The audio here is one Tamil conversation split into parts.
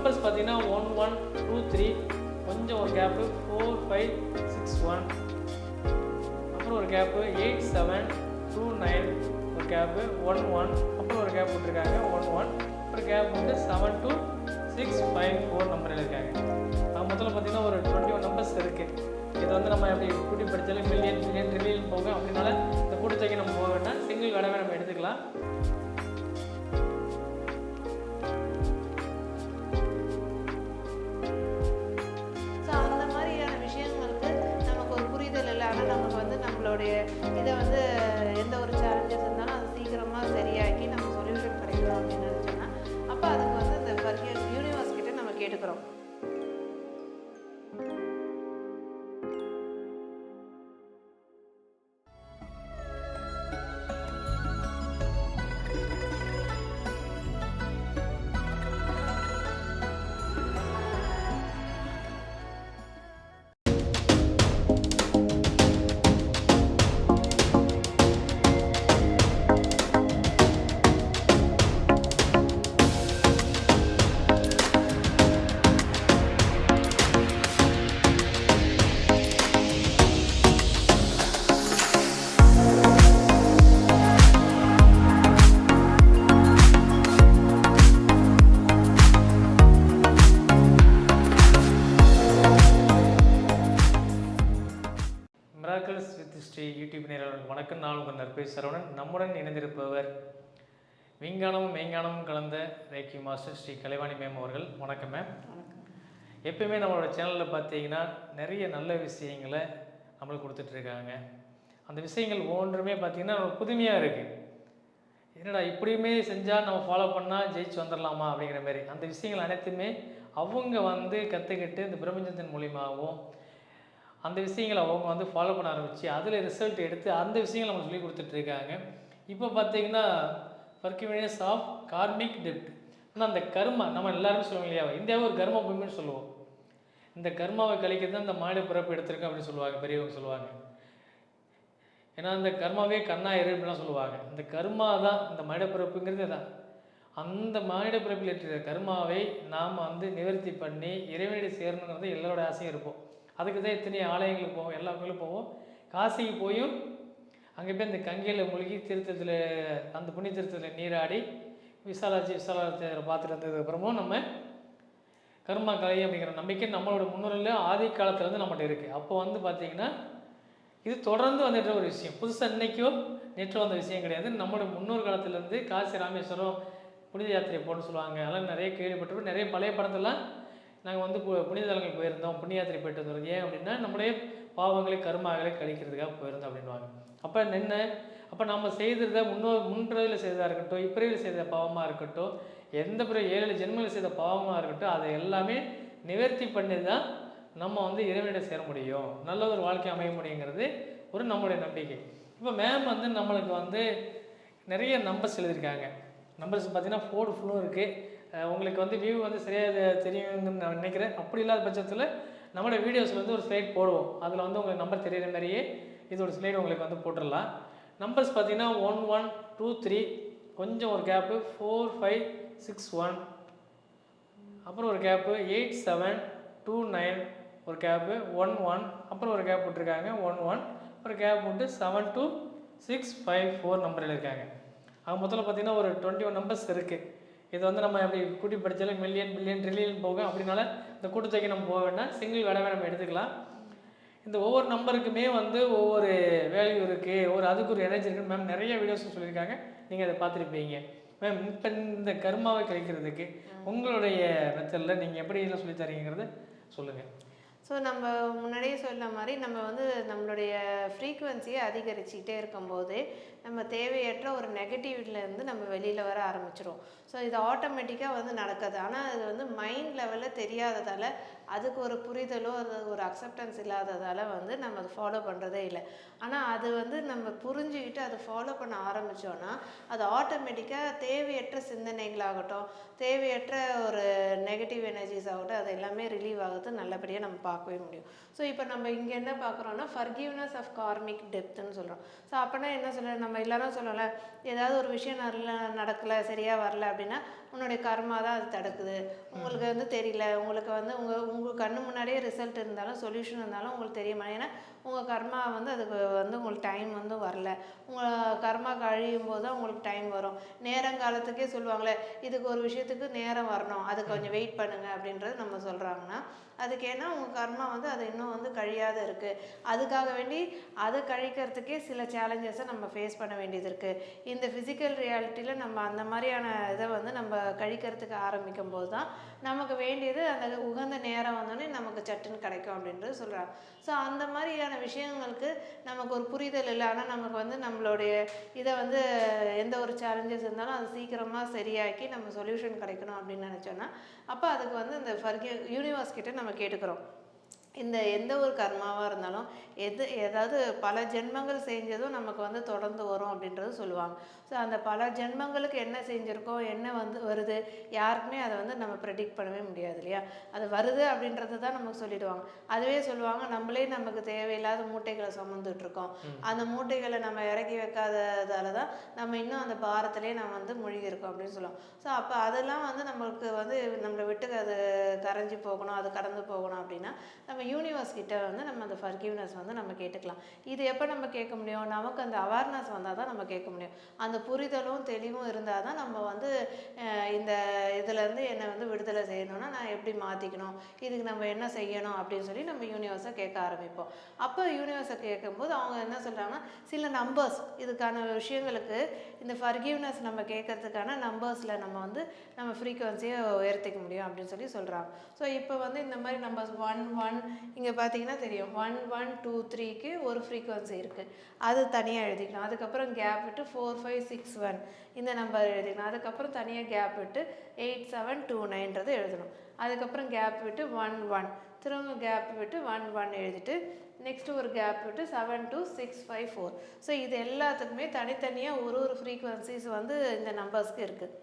நம்பர்ஸ் பார்த்தீங்கன்னா ஒன் ஒன் டூ த்ரீ கொஞ்சம் ஒரு gap four five six one அப்புறம் ஒரு gap eight seven two nine ஒரு கேப்பு ஒன் ஒன் அப்புறம் ஒரு கேப் விட்டுருக்காங்க ஒன் ஒன் அப்புறம் கேப் வந்து seven two six five four number இருக்காங்க. நான் முதல்ல பார்த்தீங்கன்னா ஒரு டுவெண்ட்டி ஒன் நம்பர்ஸ் இருக்குது இது வந்து நம்ம எப்படி கூட்டி படித்தாலும் மில்லியன் மில்லியன் ட்ரில்லியன் போகும். அப்படினால இந்த கூட்டத்தொகை நம்ம போக வேண்டாம். சிங்கிள் கடவை நம்ம எடுத்துக்கலாம். ஸ்ரீ யூடியூப் நேரர்களுக்கு வணக்கம் நான் உங்கள் நற்பை சரவணன். நம்முடன் இணைந்திருப்பவர் விஞ்ஞானமும் மெய்ஞானமும் கலந்த reiki master Sri Kalaivani ma'am அவர்கள். வணக்கம் மேம். எப்பயுமே நம்மளோட சேனலில் பார்த்தீங்கன்னா நிறைய நல்ல விஷயங்களை நம்மளுக்கு கொடுத்துட்ருக்காங்க அந்த விஷயங்கள் ஒவ்வொன்றுமே பார்த்தீங்கன்னா நமக்கு புதுமையாக இருக்குது என்னடா இப்படியுமே செஞ்சால் நம்ம ஃபாலோ பண்ணால் ஜெயிச்சு வந்துடலாமா அப்படிங்கிற மாதிரி. அந்த விஷயங்கள் அனைத்துமே அவங்க வந்து கற்றுக்கிட்டு இந்த பிரபஞ்சத்தின் மூலியமாகவும் அந்த விஷயங்களை அவங்க வந்து ஃபாலோ பண்ண ஆரம்பித்து அதில் ரிசல்ட் எடுத்து அந்த விஷயங்களை நம்ம சொல்லி கொடுத்துட்ருக்காங்க. இப்போ பார்த்தீங்கன்னா ஃபர்கியூனியஸ் ஆஃப் கார்மிக் டெப்ட் ஆனால் அந்த கர்மா நம்ம எல்லாருமே சொல்லுவோம் இல்லையா? இந்தியாவை ஒரு கர்ம பூமின்னு சொல்லுவோம். இந்த கர்மாவை கழிக்கிறது தான் இந்த மாடு பிறப்பு எடுத்திருக்கு அப்படின்னு சொல்லுவாங்க பெரியவங்க சொல்லுவாங்க. ஏன்னா அந்த கர்மாவே கண்ணா அப்படிலாம் சொல்லுவாங்க. இந்த கர்மா தான் இந்த மனித பிறப்புங்கிறது தான். அந்த மானிட பிறப்பில் இருக்கிற கர்மாவை நாம் வந்து நிவர்த்தி பண்ணி இறைவனடி சேரணுங்கிறது எல்லாரோட ஆசையும் இருப்போம் அதுக்கு தான் இத்தனை ஆலயங்களுக்கு போவோம் எல்லா கோயிலும் போவோம். காசிக்கு போயும் அங்கே போய் இந்த கங்கையில் மூழ்கி திருத்தத்தில் அந்த புண்ணிய திருத்தத்தில் நீராடி விசாலாட்சி விசாலாட்சியரை பார்த்துட்டு வந்ததுக்கப்புறமும் நம்ம கர்மா கலை அப்படிங்கிற நம்பிக்கை நம்மளோட முன்னோரில் ஆதி காலத்துலேருந்து நம்மகிட்ட இருக்குது அப்போ வந்து பார்த்திங்கன்னா இது தொடர்ந்து வந்துட்டு ஒரு விஷயம். புதுசாக இன்னைக்கோ நேற்று வந்த விஷயம் கிடையாது. நம்மளோட முன்னோர் காலத்துலேருந்து காசி ராமேஸ்வரம் புனித யாத்திரை போன்னு சொல்லுவாங்க. அதெல்லாம் நிறைய கேள்விப்பட்டிருப்போம். நிறைய பழைய படத்தெல்லாம் நாங்கள் வந்து பு புனித போயிருந்தோம் புண்ணிய யாத்திரை போயிட்டு வந்தோம். ஏன் அப்படின்னா நம்மளே பாவங்களை கருமாகளை கழிக்கிறதுக்காக போயிருந்தோம் அப்படின்வாங்க அப்போ என்ன அப்போ நம்ம செய்திருந்த முன்னோ முன்பிறவியில் செய்ததாக இருக்கட்டும் இப்பிறவியில் செய்த பாவமாக இருக்கட்டும் எந்த பிற ஏழு ஜென்மத்தில் செய்த பாவமாக இருக்கட்டும் அதை எல்லாமே நிவர்த்தி பண்ணி தான் நம்ம வந்து இறைவனிடம் சேர முடியும். நல்ல ஒரு வாழ்க்கை அமைய முடியுங்கிறது ஒரு நம்மளுடைய நம்பிக்கை. இப்போ மேம் வந்து நம்மளுக்கு வந்து நிறைய நம்பர்ஸ் எழுதியிருக்காங்க. நம்பர்ஸ் பார்த்தீங்கன்னா ஃபோர்டு ஃபுல்லும் இருக்குது உங்களுக்கு வந்து வியூ வந்து சரியாக தெரியுங்கன்னு நான் நினைக்கிறேன். அப்படி இல்லாத பட்சத்தில் நம்மளோட வீடியோஸில் வந்து ஒரு ஸ்லைட் போடுவோம். அதில் வந்து உங்களுக்கு நம்பர் தெரியிற மாதிரியே இது ஒரு ஸ்லைடு உங்களுக்கு வந்து போட்டுடலாம். நம்பர்ஸ் பார்த்தீங்கன்னா ஒன் ஒன் டூ த்ரீ கொஞ்சம் ஒரு gap four five six one அப்புறம் ஒரு gap eight seven two nine ஒரு கேப்பு ஒன் ஒன் அப்புறம் ஒரு கேப் விட்டுருக்காங்க ஒன் ஒன் ஒரு கேப் விட்டு seven two six five four நம்பரில் இருக்காங்க. அது மொத்தத்தில் பார்த்தீங்கன்னா ஒரு டுவெண்ட்டி ஒன் நம்பர்ஸ் இருக்குது இது வந்து நம்ம எப்படி கூட்டி படித்தாலும் மில்லியன் பில்லியன் ட்ரில்லியன் போகும். அப்படினால இந்த கூட்டத்தொகை நம்ம போக வேண்டாம். சிங்கிள் வேலைவே நம்ம எடுத்துக்கலாம். இந்த ஒவ்வொரு நம்பருக்குமே வந்து ஒவ்வொரு வேல்யூ இருக்குது ஒரு அதுக்கு ஒரு எனர்ஜி இருக்குன்னு மேம் நிறைய வீடியோஸ் சொல்லியிருக்காங்க. நீங்கள் அதை பார்த்துருப்பீங்க. மேம் இப்போ இந்த கர்மாவை கழிக்கிறதுக்கு உங்களுடைய மெத்தடில் நீங்கள் எப்படி இதில் சொல்லித்தரீங்கிறது சொல்லுங்கள் ஸோ நம்ம முன்னாடியே சொன்ன மாதிரி நம்ம வந்து நம்மளுடைய ஃப்ரீக்குவென்சியை அதிகரிச்சுக்கிட்டே இருக்கும்போது நம்ம தேவையற்ற ஒரு நெகட்டிவ்லேருந்து நம்ம வெளியில் வர ஆரம்பிச்சிடும் ஸோ இது ஆட்டோமேட்டிக்காக வந்து நடக்குது. ஆனால் அது வந்து மைண்ட் லெவலில் தெரியாததால் அதுக்கு ஒரு புரிதலோ அது ஒரு அக்செப்டன்ஸ் இல்லாததால் வந்து நம்ம அதை ஃபாலோ பண்ணுறதே இல்லை. ஆனால் அது வந்து நம்ம புரிஞ்சுக்கிட்டு அதை ஃபாலோ பண்ண ஆரம்பித்தோன்னா அது ஆட்டோமேட்டிக்காக தேவையற்ற சிந்தனைகளாகட்டும் தேவையற்ற ஒரு நெகட்டிவ் எனர்ஜிஸ் ஆகட்டும் அது எல்லாமே ரிலீவ் ஆகுது நல்லபடியாக நம்ம பார்க்கவே முடியும். ஸோ இப்போ நம்ம இங்கே என்ன பார்க்குறோன்னா ஃபர்கிவ்னஸ் ஆஃப் கார்மிக் டெப்த்னு சொல்கிறோம் ஸோ அப்போனா என்ன சொல்ல நம்ம எல்லாரும் சொல்லலை ஏதாவது ஒரு விஷயம் நல்ல நடக்கலை சரியாக வரல அப்படின்னா உன்னுடைய கர்மா தான் அது தடுக்குது. உங்களுக்கு வந்து தெரியல உங்களுக்கு வந்து உங்கள் உங்கள் கண்ணு முன்னாடியே ரிசல்ட் இருந்தாலும் சொல்யூஷன் இருந்தாலும் உங்களுக்கு தெரியுமா ஏன்னா உங்கள் கர்மா வந்து அதுக்கு வந்து உங்களுக்கு டைம் வந்து வரல. உங்கள் கர்மா கழியும் போது தான் உங்களுக்கு டைம் வரும். நேரங்காலத்துக்கே சொல்லுவாங்களே இதுக்கு ஒரு விஷயத்துக்கு நேரம் வரணும். அது கொஞ்சம் வெயிட் பண்ணுங்க அப்படின்றது நம்ம சொல்கிறாங்கன்னா அதுக்கு ஏன்னா உங்கள் கர்மா வந்து அது இன்னும் வந்து கழியாத இருக்குது அதுக்காக வேண்டி அதை கழிக்கிறதுக்கே சில சேலஞ்சஸை நம்ம ஃபேஸ் பண்ண வேண்டியது இருக்குது இந்த ஃபிசிக்கல் ரியாலிட்டியில் நம்ம அந்த மாதிரியான இதை வந்து நம்ம கழிக்கிறதுக்கு ஆரம்பிக்கும் போது தான் நமக்கு வேண்டியது அந்த உகந்த நேரம் வந்தோடனே நமக்கு சட்டுன்னு கிடைக்கும் அப்படின்றது சொல்கிறாங்க ஸோ அந்த மாதிரியான விஷயங்களுக்கு நமக்கு ஒரு புரிதல் இல்லை. ஆனால் நமக்கு வந்து நம்மளுடைய இதை வந்து எந்த ஒரு சேலஞ்சஸ் இருந்தாலும் அது சீக்கிரமாக சரியாக்கி நம்ம சொல்யூஷன் கிடைக்கணும் அப்படின்னு நினச்சோன்னா அப்போ அதுக்கு வந்து இந்த ஃபர்கி யூனிவர்ஸ் கிட்டே நம்ம கேட்டுக்கிறோம். இந்த எந்த ஒரு கர்மாவாக இருந்தாலும் எது ஏதாவது பல ஜென்மங்கள் செஞ்சதும் நமக்கு வந்து தொடர்ந்து வரும் அப்படின்றது சொல்லுவாங்க. ஸோ அந்த பல ஜென்மங்களுக்கு என்ன செஞ்சுருக்கோம் என்ன வந்து வருது யாருக்குமே அதை வந்து நம்ம ப்ரெடிக்ட் பண்ணவே முடியாது இல்லையா? அது வருது அப்படின்றது தான் நமக்கு சொல்லிடுவாங்க. அதுவே சொல்லுவாங்க நம்மளே நமக்கு தேவையில்லாத மூட்டைகளை சுமந்துட்டு இருக்கோம். அந்த மூட்டைகளை நம்ம இறக்கி வைக்காததால தான் நம்ம இன்னும் அந்த பாரத்திலே நம்ம வந்து மூழ்கி இருக்கோம் அப்படின்னு சொல்லுவோம் ஸோ அப்போ அதெல்லாம் வந்து நம்மளுக்கு வந்து நம்மளை விட்டு அது கரைஞ்சி போகணும் அது கடந்து போகணும் அப்படின்னா நம்ம யூனிவர்ஸ் கிட்ட வந்து நம்ம அந்த ஃபர்கிவ்னஸ் வந்து நம்ம கேட்டுக்கலாம். இது எப்போ நம்ம கேட்க முடியும்? நமக்கு அந்த அவேர்னஸ் வந்தால் தான் நம்ம கேட்க முடியும். அந்த புரிதலும் தெளிவும் இருந்தால் தான் நம்ம வந்து இந்த இதுலேருந்து என்னை வந்து விடுதலை செய்யணும்னா நான் எப்படி மாற்றிக்கணும் இதுக்கு நம்ம என்ன செய்யணும்? அப்படின்னு சொல்லி நம்ம யூனிவர்ஸை கேட்க ஆரம்பிப்போம். அப்போ யூனிவர்ஸை கேட்கும்போது அவங்க என்ன சொல்கிறாங்கன்னா சில நம்பர்ஸ் இதுக்கான விஷயங்களுக்கு இந்த ஃபர்கிவ்னஸ் நம்ம கேட்கறதுக்கான நம்பர்ஸில் நம்ம வந்து நம்ம ஃப்ரீக்குவன்சியை உயர்த்திக்க முடியும் அப்படின்னு சொல்லி சொல்கிறாங்க ஸோ இப்போ வந்து இந்த மாதிரி நம்பர்ஸ் ஒன் ஒன் இங்கே பார்த்தீங்கன்னா தெரியும். ஒன் ஒன் டூ த்ரீக்கு ஒரு ஃப்ரீக்குவன்சி இருக்குது அது தனியாக எழுதிக்கணும் அதுக்கப்புறம் கேப் விட்டு ஃபோர் ஃபைவ் சிக்ஸ் ஒன் இந்த நம்பர் எழுதிக்கணும் அதுக்கப்புறம் தனியாக கேப் விட்டு எயிட் செவன் டூ நைன்றது எழுதணும். அதுக்கப்புறம் கேப் விட்டு ஒன் ஒன் திரும்ப கேப் விட்டு ஒன் ஒன் எழுதிட்டு நெக்ஸ்ட்டு ஒரு கேப் விட்டு seven two six five four so இது எல்லாத்துக்குமே தனித்தனியாக ஒரு ஒரு ஃப்ரீக்குவன்சிஸ் வந்து இந்த நம்பர்ஸ்க்கு இருக்குது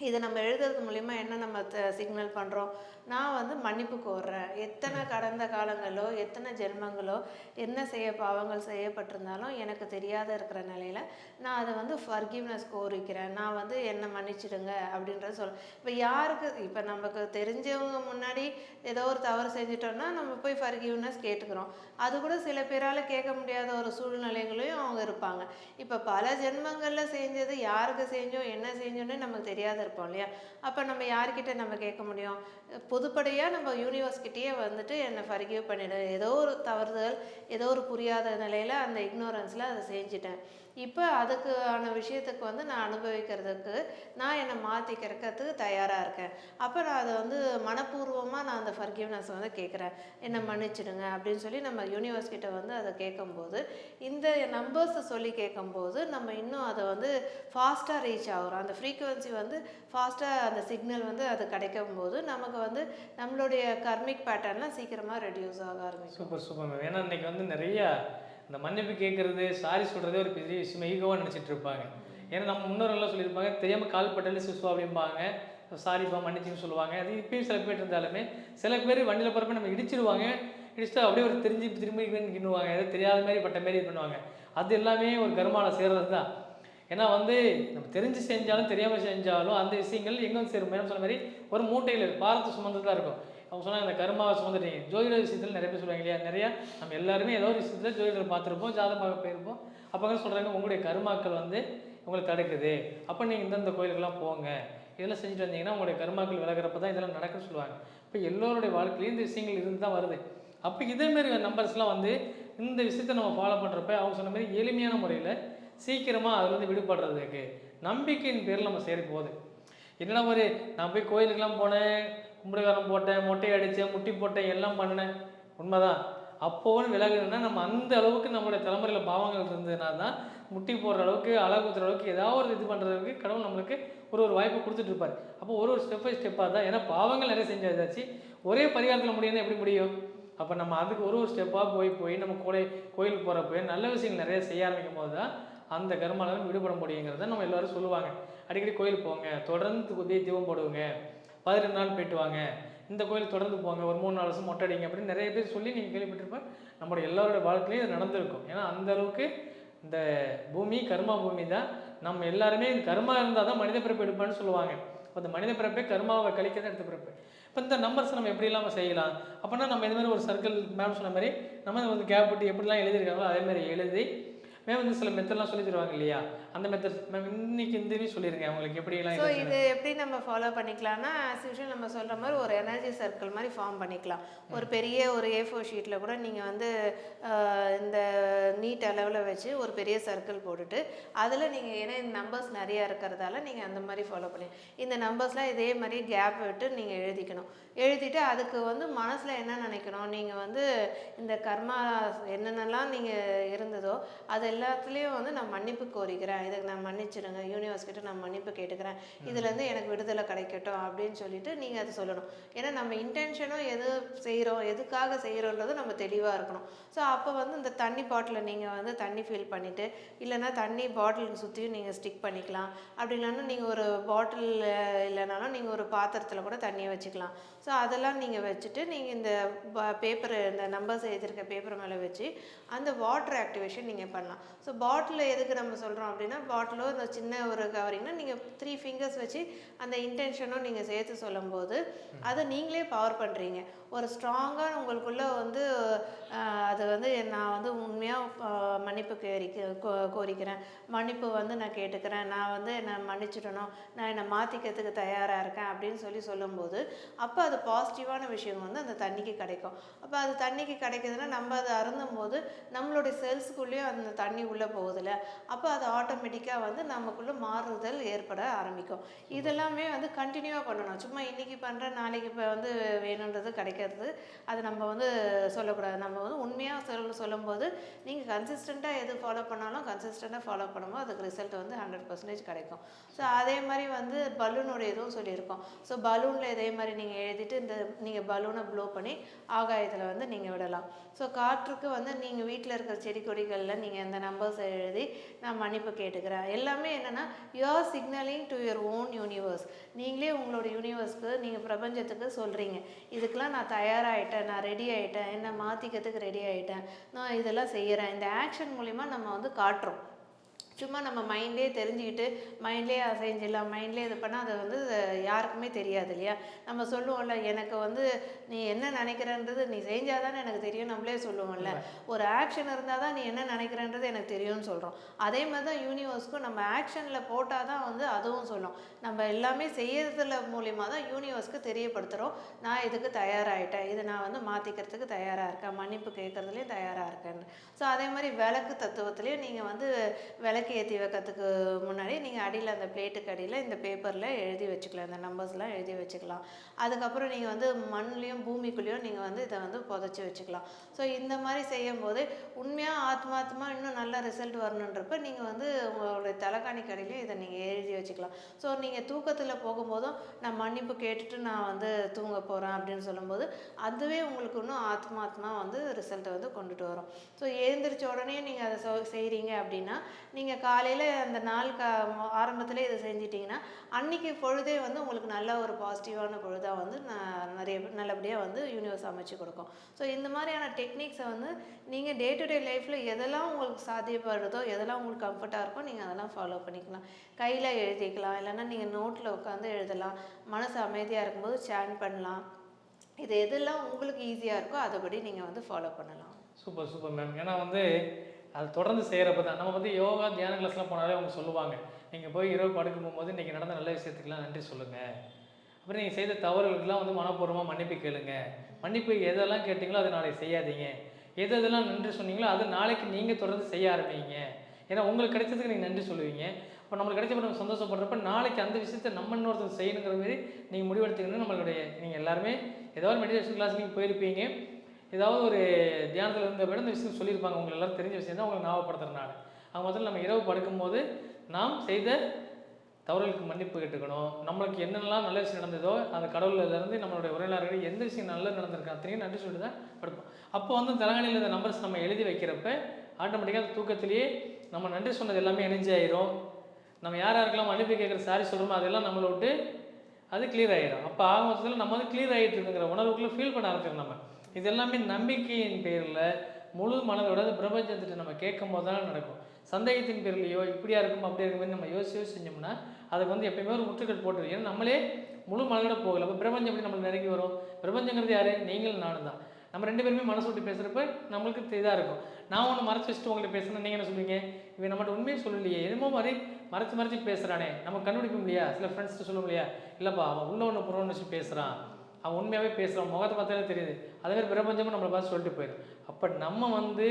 இதை நம்ம எழுதுறது மூலிமா என்ன நம்ம சிக்னல் பண்ணுறோம் நான் வந்து மன்னிப்பு கோர்றேன். எத்தனை கடந்த காலங்களோ எத்தனை ஜென்மங்களோ என்ன செய்ய பாவங்கள் செய்யப்பட்டிருந்தாலும் எனக்கு தெரியாத இருக்கிற நிலையில் நான் அதை வந்து ஃபர்கிவ்னஸ் கோரிக்கிறேன். நான் வந்து என்னை மன்னிச்சிடுங்க அப்படின்றத சொல்ல இப்போ யாருக்கு இப்போ நமக்கு தெரிஞ்சவங்க முன்னாடி ஏதோ ஒரு தவறு செஞ்சிட்டோம்னா நம்ம போய் ஃபர்கிவ்னஸ் கேட்டுக்கிறோம். அது கூட சில பேரால் கேட்க முடியாத ஒரு சூழ்நிலைகளையும் அவங்க இருப்பாங்க. இப்போ பல ஜென்மங்களில் செஞ்சது யாருக்கு செஞ்சோம் என்ன செஞ்சோன்னு நமக்கு தெரியாத இருப்போம் இல்லையா? அப்போ நம்ம யார்கிட்ட நம்ம கேட்க முடியும்? பொதுப்படையாக நம்ம யூனிவர்ஸ்கிட்டயே வந்துட்டு என்னை ஃபர்கியூ பண்ணிவிடு ஏதோ ஒரு தவறுதல் ஏதோ ஒரு புரியாத நிலையில் அந்த இக்னோரன்ஸில் அதை செஞ்சிட்டேன். இப்போ அதுக்கான விஷயத்துக்கு வந்து நான் அனுபவிக்கிறதுக்கு நான் என்னை மாற்றிக்கிறதுக்கு தயாராக இருக்கேன். அப்போ நான் அதை வந்து மனப்பூர்வமாக நான் அந்த ஃபர்கிவ்னஸ் வந்து கேட்குறேன் என்னை மன்னிச்சிடுங்க அப்படின்னு சொல்லி நம்ம யூனிவர்ஸ் கிட்ட வந்து அதை கேட்கும்போது இந்த நம்பர்ஸை சொல்லி கேட்கும்போது நம்ம இன்னும் அதை வந்து ஃபாஸ்ட்டாக ரீச் ஆகுறோம். அந்த ஃப்ரீக்குவென்சி வந்து ஃபாஸ்ட்டாக அந்த சிக்னல் வந்து அது கிடைக்கும் போது நமக்கு வந்து நம்மளுடைய கர்மிக் பேட்டர்ன்லாம் சீக்கிரமாக ரெடியூஸ் ஆக ஆரம்பிக்கும். Super super ma'am. ஏன்னா இன்றைக்கி வந்து நிறையா இந்த மன்னிப்பு கேட்குறது சாரி சொல்கிறதே ஒரு பெரிய விஷயமா ஈகோவாக நினச்சிட்டு இருப்பாங்க. ஏன்னா நம்ம முன்னோர்கள்லாம் சொல்லியிருப்பாங்க தெரியாமல் கால் பட்டல சிசுவா அப்படிம்பாங்க. சாரிப்பா மன்னிச்சுன்னு சொல்லுவாங்க. அது இப்பயும் சில பேர் இருந்தாலுமே சில பேர் வண்டியில் போகிறப்ப நம்ம இடிச்சிருவாங்க. இடிச்சுட்டு அப்படியே ஒரு தெரிஞ்சு திரும்பி கிண்ணுவாங்க. எதாவது தெரியாத மாதிரி பட்ட மாதிரி இது பண்ணுவாங்க. அது எல்லாமே ஒரு கர்மால சேர்றது தான் ஏன்னா வந்து நம்ம தெரிஞ்சு செஞ்சாலும் தெரியாமல் செஞ்சாலும் அந்த விஷயங்கள் எங்கே வந்து சேரும்? சொன்ன மாதிரி ஒரு மூட்டையில் பாரத்தை சுமந்து தான் இருக்கும். அவங்க சொன்னாங்க இந்த கர்மாவை சுமந்துட்டீங்க. ஜோதிட விஷயத்தில் நிறைய பேர் சொல்லுவாங்க இல்லையா? நிறையா நம்ம எல்லாருமே ஏதோ ஒரு விஷயத்தில் ஜோதிடர் பார்த்துருப்போம் ஜாதகமாக போயிருப்போம். அப்போ சொல்கிறாங்க உங்களுடைய கர்மாக்கள் வந்து உங்களுக்கு தடுக்குது. அப்போ நீங்கள் இந்தந்த கோயிலுக்கெல்லாம் போங்க. இதெல்லாம் செஞ்சுட்டு வந்தீங்கன்னா உங்களுடைய கர்மாக்கள் விலகிறப்ப தான் இதெல்லாம் நடக்குன்னு சொல்லுவாங்க. இப்போ எல்லோருடைய வாழ்க்கையிலையும் இந்த விஷயங்கள் இருந்து தான் வருது. அப்போ இதேமாரி நம்பர்ஸ்லாம் வந்து இந்த விஷயத்தை நம்ம ஃபாலோ பண்ணுறப்ப அவங்க சொன்ன மாதிரி எளிமையான முறையில் சீக்கிரமாக அதுலேருந்து விடுபடுறதுக்கு நம்பிக்கையின் பேரில் நம்ம சரி போகுது என்னடா ஒரு நான் போய் கோயிலுக்கெல்லாம் போனேன் கும்பிடுகாரம் போட்டேன் மொட்டை அடித்தேன் முட்டி போட்டேன் எல்லாம் பண்ணினேன். உண்மைதான். அப்போவும் விலகுனா நம்ம அந்த அளவுக்கு நம்மளுடைய தலைமுறையில் பாவங்கள் இருந்ததுனா தான் முட்டி போடுற அளவுக்கு அழகு அளவுக்கு ஏதாவது ஒரு இது பண்ணுறதுக்கு கடவுள் நம்மளுக்கு ஒரு ஒரு வாய்ப்பு கொடுத்துட்ருப்பார் அப்போ ஒரு ஒரு ஸ்டெப் பை ஸ்டெப்பாக தான் ஏன்னா பாவங்கள் நிறைய செஞ்சாச்சு ஒரே பரிகாரத்தில் முடியும்னா எப்படி முடியும்? அப்போ நம்ம அதுக்கு ஒரு ஒரு ஸ்டெப்பாக போய் போய் நம்ம கோலை கோயிலுக்கு போகிறப்ப நல்ல விஷயங்கள் நிறைய செய்ய ஆரம்பிக்கும் போது தான் அந்த கர்மாவிலிருந்து விடுபட முடியுங்கிறத நம்ம எல்லோரும் சொல்லுவாங்க. அடிக்கடி கோயிலுக்கு போங்க தொடர்ந்து உதய தீபம் போடுவோங்க பதினெட்டு நாள் போயிட்டு வாங்க. இந்த கோயில் தொடர்ந்து போங்க. ஒரு மூணு நாலு வருஷம் மொட்டை அடிங்க அப்படின்னு நிறைய பேர் சொல்லி நீங்கள் கேள்விப்பட்டிருப்பேன் நம்மளோட எல்லாரோட வாழ்க்கையிலையும் இது நடந்திருக்கும். ஏன்னா அந்த அளவுக்கு இந்த பூமி கர்மா பூமி தான். நம்ம எல்லாருமே இந்த கர்மா இருந்தால் தான் மனித பிறப்பு எடுப்பான்னு சொல்லுவாங்க. அந்த மனித பிறப்பே கர்மாவை கழிக்க தான் எடுத்த பிறப்பு. இப்போ இந்த நம்பர்ஸ் நம்ம எப்படி இல்லாமல் செய்யலாம்? அப்படின்னா நம்ம இது மாதிரி ஒரு சர்க்கிள் மேம் சொன்ன மாதிரி நம்ம வந்து கேப் போட்டு எப்படிலாம் எழுதியிருக்காங்களோ அதே மாதிரி எழுதி மேம் வந்து சில மெத்தட்லாம் சொல்லி தருவாங்க இல்லையா? அந்த மெத்தட் மேம் இன்னைக்கு இந்த இதுவே சொல்லிருங்க. அவங்களுக்கு எப்படிலாம் ஸோ. இது எப்படி நம்ம ஃபாலோ பண்ணிக்கலாம்னா ஆஸ் யூஷுவல் நம்ம சொல்கிற மாதிரி ஒரு எனர்ஜி சர்க்கிள் மாதிரி ஃபார்ம் பண்ணிக்கலாம். ஒரு பெரிய ஒரு ஏ ஃபோர் ஷீட்டில் கூட நீங்கள் வந்து இந்த நீட் அளவில் வச்சு ஒரு பெரிய சர்க்கிள் போட்டுட்டு அதில் நீங்கள் ஏன்னா இந்த நம்பர்ஸ் நிறையா இருக்கிறதால நீங்கள் அந்த மாதிரி ஃபாலோ பண்ணி இந்த நம்பர்ஸ்லாம் இதே மாதிரி கேப் விட்டு நீங்கள் எழுதிக்கணும். எழுதிட்டு அதுக்கு வந்து மனசில் என்ன நினைக்கணும்? நீங்கள் வந்து இந்த கர்மா என்னென்னலாம் நீங்கள் இருந்ததோ அது எல்லாத்துலேயும் வந்து நான் மன்னிப்பு கோரிக்கிறேன். இதுக்கு நான் மன்னிச்சிடுங்க யூனிவர்ஸ் கிட்ட நான் மன்னிப்பு கேட்டுக்கிறேன். இதுலேருந்து எனக்கு விடுதலை கிடைக்கட்டும் அப்படின்னு சொல்லிட்டு நீங்கள் அதை சொல்லணும். ஏன்னா நம்ம இன்டென்ஷனும் எது செய்கிறோம் எதுக்காக செய்கிறோன்றது நம்ம தெளிவாக இருக்கணும். ஸோ அப்போ வந்து இந்த தண்ணி பாட்டிலில் நீங்கள் வந்து தண்ணி ஃபில் பண்ணிவிட்டு இல்லைன்னா தண்ணி பாட்டிலுக்கு சுற்றியும் நீங்கள் ஸ்டிக் பண்ணிக்கலாம். அப்படி இல்லைன்னா நீங்கள் ஒரு பாட்டில் இல்லைனாலும் நீங்கள் ஒரு பாத்திரத்தில் கூட தண்ணியை வச்சுக்கலாம். ஸோ அதெல்லாம் நீங்கள் வச்சுட்டு நீங்கள் இந்த பேப்பர் இந்த நம்பர்ஸ் எழுதியிருக்க பேப்பர் மேலே வச்சு அந்த வாட்டர் ஆக்டிவேஷன் நீங்கள் பண்ணலாம். ஸோ பாட்டில் எதுக்கு நம்ம சொல்கிறோம் அப்படின்னா பாட்டிலோ இந்த சின்ன ஒரு கவரிங்னா நீங்கள் த்ரீ ஃபிங்கர்ஸ் வச்சு அந்த இன்டென்ஷனும் நீங்கள் சேர்த்து சொல்லும்போது அதை நீங்களே பவர் பண்ணுறீங்க ஒரு ஸ்ட்ராங்காக உங்களுக்குள்ளே வந்து அது வந்து நான் வந்து உண்மையாக மன்னிப்பு கோரிக்க கோரிக்கிறேன். மன்னிப்பு வந்து நான் கேட்டுக்கிறேன். நான் வந்து என்னை மன்னிச்சிடணும். நான் என்னை மாற்றிக்கிறதுக்கு தயாராக இருக்கேன் அப்படின்னு சொல்லி சொல்லும்போது அப்போ அது பாசிட்டிவான விஷயம் வந்து அந்த தண்ணிக்கு கிடைக்கும். அப்போ அது தண்ணிக்கு கிடைக்குதுன்னா நம்ம அதை அருந்தும் போது நம்மளுடைய செல்ஸ்குள்ளேயும் அந்த தண்ணி உள்ளே போகுதுல்ல. அப்போ அது ஆட்டோமேட்டிக்காக வந்து நமக்குள்ளே மாறுதல் ஏற்பட ஆரம்பிக்கும். இதெல்லாமே வந்து கண்டினியூவாக பண்ணணும். சும்மா இன்னைக்கு பண்ணுறேன் நாளைக்கு இப்போ வந்து வேணுன்றது கிடைக்கிறது அது நம்ம வந்து சொல்லக்கூடாது. நம்ம வந்து உண்மையாக சொல்ல சொல்லும்போது நீங்கள் கன்சிஸ்டண்ட்டாக எது ஃபாலோ பண்ணாலும் கன்சிஸ்டண்ட்டாக ஃபாலோ பண்ணும்போது அதுக்கு ரிசல்ட் வந்து ஹண்ட்ரட் பர்சன்டேஜ் கிடைக்கும். ஸோ அதே மாதிரி வந்து பலூனுடைய இதுவும் சொல்லியிருக்கோம். ஸோ பலூனில் இதே மாதிரி நீங்கள் எழுதிட்டு இந்த நீங்கள் பலூனை ப்ளோ பண்ணி ஆகாயத்தில் வந்து நீங்கள் விடலாம். ஸோ காற்றுக்கு வந்து நீங்கள் வீட்டில் இருக்கிற செடி கொடிகளில் நீங்கள் இந்த நம்பர்ஸ் எழுதி நான் மன்னிப்பு கேட்டுக்கிறேன். எல்லாமே என்னென்னா your signalling to your own universe நீங்களே உங்களோட யூனிவர்ஸ்க்கு நீங்கள் பிரபஞ்சத்துக்கு சொல்கிறீங்க இதுக்கெலாம் நான் தயாராகிட்டேன் நான் ரெடி ஆகிட்டேன் என்னை மாற்றிக்கிறதுக்கு ரெடி ஆகிட்டேன் நான் இதெல்லாம் செய்கிறேன் இந்த ஆக்ஷன் மூலிமா நம்ம வந்து காட்டுறோம். சும்மா நம்ம மைண்ட்லேயே தெரிஞ்சுக்கிட்டு மைண்ட்லேயே அதை செஞ்சிடலாம் மைண்ட்லேயே இது பண்ணால் அது வந்து யாருக்குமே தெரியாது இல்லையா? நம்ம சொல்லுவோம்ல எனக்கு வந்து நீ என்ன நினைக்கிறன்றது நீ செஞ்சால் தானே எனக்கு தெரியும் நம்மளே சொல்லுவோம்ல. ஒரு ஆக்ஷன் இருந்தால் தான் நீ என்ன நினைக்கிறன்றது எனக்கு தெரியும்னு சொல்கிறோம் அதே மாதிரி தான் யூனிவர்ஸ்க்கும் நம்ம ஆக்ஷனில் போட்டால் தான் வந்து அதுவும் சொல்லும். நம்ம எல்லாமே செய்யறதுல மூலியமாக தான் யூனிவர்ஸ்க்கு தெரியப்படுத்துகிறோம் நான் இதுக்கு தயாராகிட்டேன் இதை நான் வந்து மாற்றிக்கிறதுக்கு தயாராக இருக்கேன். மன்னிப்பு கேட்குறதுலையும் தயாராக இருக்கேன் ஸோ அதே மாதிரி விளக்கு தத்துவத்துலேயும் நீங்கள் வந்து விளக்கு ஏற்றி வைக்கிறதுக்கு முன்னாடி நீங்கள் அடியில் அந்த பிளேட்டுக்கு அடியில் இந்த பேப்பரில் எழுதி வச்சுக்கலாம் இந்த நம்பர்ஸ்லாம் எழுதி வச்சுக்கலாம். அதுக்கப்புறம் நீங்கள் வந்து மண்லேயும் பூமிக்குள்ளேயும் நீங்கள் வந்து இதை வந்து புதைச்சி வச்சுக்கலாம். ஸோ இந்த மாதிரி செய்யும்போது உண்மையாக ஆத்மாத்மா இன்னும் நல்ல ரிசல்ட் வரணுன்றப்ப நீங்கள் வந்து உங்களுடைய தலைகாணிக்கு கடையிலையும் இதை நீங்கள் எழுதி வச்சுக்கலாம். ஸோ நீங்கள் தூக்கத்தில் போகும்போதும் நான் மன்னிப்பு கேட்டுட்டு நான் வந்து தூங்க போகிறேன் அப்படின்னு சொல்லும்போது அதுவே உங்களுக்கு இன்னும் ஆத்மாத்மா வந்து ரிசல்ட்டை வந்து கொண்டுட்டு வரும். ஸோ எழுந்திரிச்ச உடனே நீங்கள் அதை செய்கிறீங்க அப்படின்னா நீங்கள் காலையில் அந்த நாள் கா ஆரம்பத்தில் இதை செஞ்சிட்டிங்கன்னா அன்றைக்கி பொழுதே வந்து உங்களுக்கு நல்ல ஒரு பாசிட்டிவான பொழுதாக வந்து நான் நிறைய நல்லபடியாக வந்து யூனிவர்ஸ் அமைச்சு கொடுக்கும். ஸோ இந்த மாதிரியான டெக்னிக்ஸை வந்து நீங்கள் டே டு டே லைஃப்பில் எதெல்லாம் உங்களுக்கு சாத்தியப்படுதோ எதெல்லாம் உங்களுக்கு கம்ஃபர்ட்டாக இருக்கோ நீங்கள் அதெல்லாம் ஃபாலோ பண்ணிக்கலாம். கையில் எழுதிக்கலாம் இல்லைன்னா நீங்கள் நோட்டில் உட்காந்து எழுதலாம். மனசு அமைதியாக இருக்கும்போது சேன் பண்ணலாம். இது எதெல்லாம் உங்களுக்கு ஈஸியாக இருக்கோ அதுபடி நீங்கள் வந்து ஃபாலோ பண்ணலாம். சூப்பர் சூப்பர் மேம் ஏன்னா வந்து அது தொடர்ந்து செய்கிறப்ப தான். நம்ம வந்து யோகா தியான கிளாஸ்லாம் போனாலே அவங்க சொல்லுவாங்க. நீங்கள் போய் இரவு படுக்கும்போது போகும்போது இன்றைக்கி நடந்த நல்ல விஷயத்துக்கெல்லாம் நன்றி சொல்லுங்கள் அப்புறம் நீங்கள் செய்த தவறுகளுக்கெல்லாம் வந்து மனப்பூர்வமாக மன்னிப்பு கேளுங்க. மன்னிப்பு எதெல்லாம் கேட்டிங்களோ அதை நாளைக்கு செய்யாதீங்க. எது எதெல்லாம் நன்றி சொன்னீங்களோ அது நாளைக்கு நீங்கள் தொடர்ந்து செய்ய ஆரம்பிங்க. ஏன்னா உங்களுக்கு கிடைச்சதுக்கு நீங்கள் நன்றி சொல்லுவீங்க. இப்போ நம்மளுக்கு கிடைச்ச நம்ம சந்தோஷப்படுறப்ப நாளைக்கு அந்த விஷயத்த நம்ம இன்னொருத்தர் செய்யணுங்கிற மாதிரி நீங்கள் முடிவெடுத்துக்கணும் நம்மளுடைய நீங்கள் எல்லாருமே ஏதோ ஒரு மெடிடேஷன் கிளாஸ் நீங்கள் போயிருப்பீங்க. ஏதாவது ஒரு தியானத்தில் இருந்த விட இந்த விஷயம் சொல்லியிருப்பாங்க. உங்களுக்கு எல்லாரும் தெரிஞ்ச விஷயம் தான் உங்களுக்கு ஞாபகப்படுத்துறதுனால அவங்க முதல்ல நம்ம இரவு படுக்கும்போது நாம் செய்த தவறுகளுக்கு மன்னிப்பு கேட்டுக்கணும். நம்மளுக்கு என்னென்னலாம் நல்ல விஷயம் நடந்ததோ அந்த கடவுளிலேருந்து நம்மளுடைய உரையாளர்கள் எந்த விஷயம் நல்லது நடந்திருக்கு அத்தனையும் நன்றி சொல்லிட்டு தான் படுப்போம். அப்போ வந்து தலைகாணியில் இந்த நம்பர்ஸ் நம்ம எழுதி வைக்கிறப்ப ஆட்டோமேட்டிக்காக அந்த தூக்கத்திலேயே நம்ம நன்றி சொன்னது எல்லாமே இணைஞ்சு ஆயிரும் நம்ம யார் யாருக்கெல்லாம் மன்னிப்பு கேட்குற சாரி சொல்கிறோமோ அதெல்லாம் நம்மளை விட்டு அது கிளியர் ஆகிடும் அப்போ ஆகும் நம்ம வந்து கிளியர் ஆகிட்டு இருக்குங்கிற உணர்வுக்குள்ளே ஃபீல் பண்ண ஆரம்பிச்சிடும் நம்ம. இது எல்லாமே நம்பிக்கையின் பேரில் முழு மனதோட பிரபஞ்சத்திட்ட நம்ம கேட்கும் போது தான் நடக்கும். சந்தேகத்தின் பேர்லையோ இப்படியா இருக்கும் அப்படியா இருக்குமே நம்ம யோசிச்சு யோசிச்சு செஞ்சோம்னா அதுக்கு வந்து எப்பயுமே ஒரு முற்றுக்கல் போட்டு ஏன்னா நம்மளே முழு மனதோட போகல. அப்போ பிரபஞ்சம் எப்படி நம்மளுக்கு நெருங்கி வரும்? பிரபஞ்சங்கிறது யாரு? நீங்களும் நானும் தான். நம்ம ரெண்டு பேருமே மனசு விட்டு பேசுகிறப்ப நம்மளுக்கு இதாக இருக்கும். நான் ஒன்று மறைச்சு வச்சுட்டு உங்கள்கிட்ட பேசுகிறேன் நீங்கள் என்ன சொல்லுவீங்க? இவன் நம்மகிட்ட உண்மையை சொல்லலையே. என்னமோ மாதிரி மறைச்சு மறைச்சு பேசுகிறானே நம்ம கண்டுபிடிக்க முடியா? சில ஃப்ரெண்ட்ஸ்ட்டு சொல்ல முடியா? இல்லைப்பா அவன் உள்ள ஒன்று புறம்னு வச்சு பேசுகிறான் அவன் உண்மையாகவே பேசுகிறான் முகத்தை பார்த்தாலே தெரியுது. அதே மாதிரி பிரபஞ்சமும் நம்மளை பார்த்து சொல்லிட்டு போயிடும் அப்போ நம்ம வந்து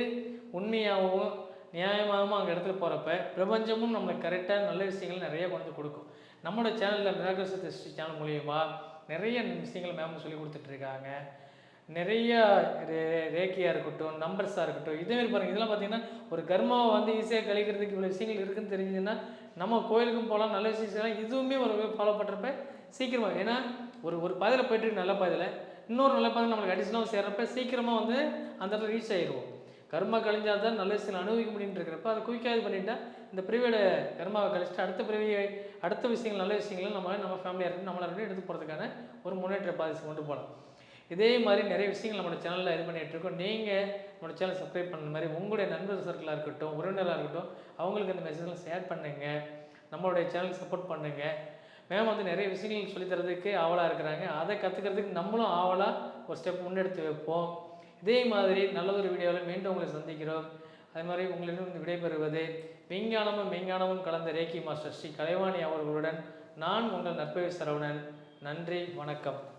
உண்மையாகவும் நியாயமாகவும் அங்கே இடத்துல போகிறப்ப பிரபஞ்சமும் நம்மளுக்கு கரெக்டாக நல்ல விஷயங்கள் நிறைய கொண்டு வந்து கொடுக்கும். நம்மளோட சேனலில் மிராக்கல்ஸ் ஹிஸ்ட்ரி சேனல் மூலியமா நிறைய விஷயங்கள் மேம் சொல்லி கொடுத்துட்ருக்காங்க நிறைய ரே- ரேக்கியாக இருக்கட்டும் நம்பர்ஸாக இருக்கட்டும் இதேமாரி பாருங்கள் இதெல்லாம் பார்த்தீங்கன்னா ஒரு கர்மாவை வந்து ஈஸியாக கழிக்கிறதுக்கு இவ்வளோ விஷயங்கள் இருக்குதுன்னு தெரிஞ்சதுன்னா நம்ம கோயிலுக்கும் போகலாம் நல்ல விஷயம் செய்யலாம் இதுவுமே ஒரு ஃபாலோ பண்ணுறப்ப சீக்கிரமாக ஏன்னா ஒரு ஒரு பாதையில் போயிட்டுருக்கு நல்ல பாதையில். இன்னொரு நல்ல பாதை நம்மளுக்கு அடிஷனலாக சேர்றப்ப சீக்கிரமாக வந்து அந்த இடத்துல ரீச் ஆகிடுவோம் கர்மா கழிஞ்சால் தான் நல்ல விஷயங்கள் அனுபவிக்க முடியுன்னு இருக்கிறப்ப அதை குயிக்காக இது பண்ணிட்டால் இந்த பிரிவியோட கர்மாவை கழிச்சிட்டு அடுத்த பிரிவியை அடுத்த விஷயங்கள் நல்ல விஷயங்களை நம்ம நம்ம ஃபேமிலியாக இருந்து நம்மளை ரெண்டு எடுத்து போகிறதுக்கான ஒரு முன்னேற்ற பாதை கொண்டு போகலாம். இதே மாதிரி நிறைய விஷயங்கள் நம்மளோட சேனலில் இது பண்ணிகிட்டு இருக்கோம். நீங்கள் நம்மளோட சேனல் சப்ஸ்கிரைப் பண்ண மாதிரி உங்களுடைய நண்பர் சர்க்கிளாக இருக்கட்டும் உறவினராக இருக்கட்டும் அவங்களுக்கு இந்த மெசேஜ்லாம் ஷேர் பண்ணுங்கள் நம்மளுடைய சேனலுக்கு சப்போர்ட் பண்ணுங்கள் மேம் வந்து நிறைய விஷயங்கள் சொல்லித் தரதுக்கு ஆவலாக இருக்கிறாங்க. அதை கற்றுக்கிறதுக்கு நம்மளும் ஆவலாக ஒரு ஸ்டெப் முன்னெடுத்து வைப்போம். இதே மாதிரி நல்லதொரு வீடியோவில் மீண்டும் உங்களை சந்திக்கிறோம். அதே மாதிரி உங்களிடம் விடைபெறுவது விஞ்ஞானமும் மெய்ஞானமும் கலந்த ரேக்கி மாஸ்டர் ஸ்ரீ கலைவாணி அவர்களுடன் நான் உங்கள் நற்பவி சரவணன். நன்றி வணக்கம்.